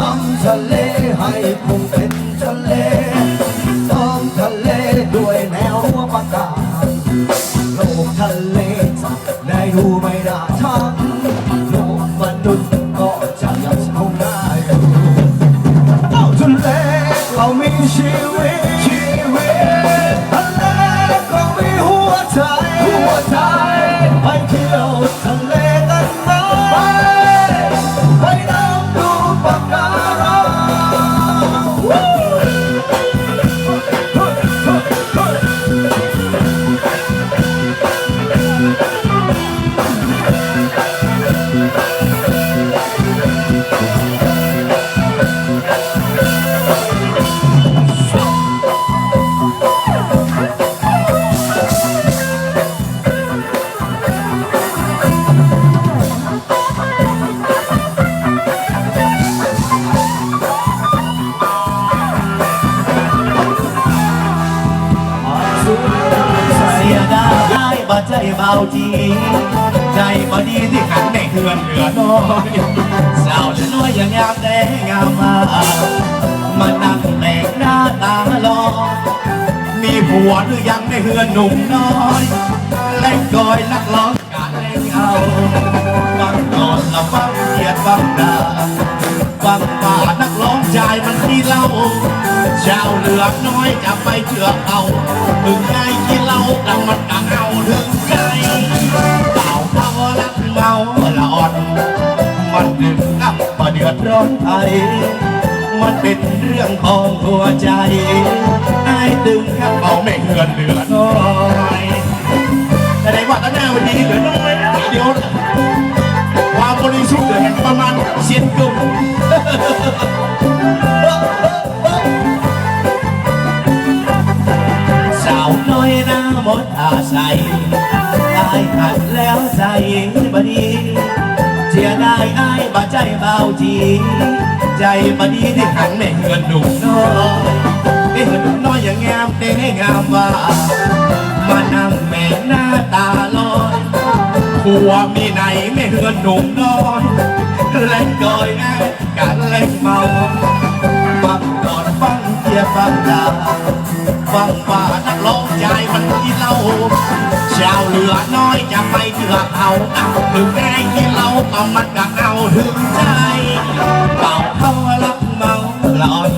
ทำทะเลให้คง ใจเบาจี ใจบ่ดีที่ขันในเฮือนเหลือน้อยสาวจะน้อยอย่างยามแดงงามมามานั่งแบกหน้าตาลอมีผัวหรือยังในเฮือนหนุ่มน้อยเล่นกอยนักร้องการเล่นเอาฟังก่อนละฟังเกียดฟังดาฟังป่านักร้องชายมันที่เล่าชาวเหลือกน้อยจะไปเชื่อเอาถึงไง ดือดร้อนไทยมันเป็นเรื่องของหัวใจไอ้ตึงครับเอาไม่เหือนเหลือน้อยแต่ในวัดหน้าวันนี้เหลือน้อยเดี๋ยวความบริสุทธิ์เหลือแค่ประมาณเสียนกุ่มสาวน้อยหน้ามดอาศัยอายหัดแล้วใจบดีเสียดายอายบ่ใจเบาจีใจบดีที่ขังในเฮือนหนุ่มน้อยในเฮือนหนุ่มน้อยอย่างงามเต้งามว่า มานั่งแม่หน้าตาลอยผัวมีไหนไม่เฮือนหนุ่มน้อยเล่นกอยง่ายการเล่นเมาฟังก่อนฟังเกียร์ฟังดาฟังว่านักร้องใจมันที่เล่า ชาวเหลือน้อยจะไปเถื่อเอาเอาถึงไงที่เราเอามันก็เอาถึงใจเป่าเขารักเมาลอน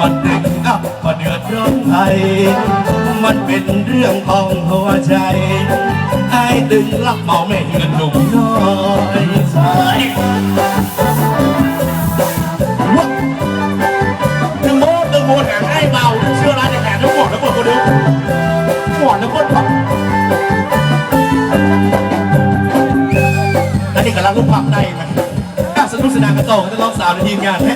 มันดึงอับก็เดือดร้อนไทยมันเป็นเรื่องของหัวใจไอ้ดึงรักเมาไม่เงินหนุ่มน้อยใช่ถึงโมตึงโมแถมให้เบาเชื่อร้านในแถมทั้งหมดแล้วหมดคนเดียวหมดแล้วคน ล้วนี่กำลังลูกพับได้ไหมถ้าสนุกสนานกันต่อก็จะลองสาวในทีมงานไหม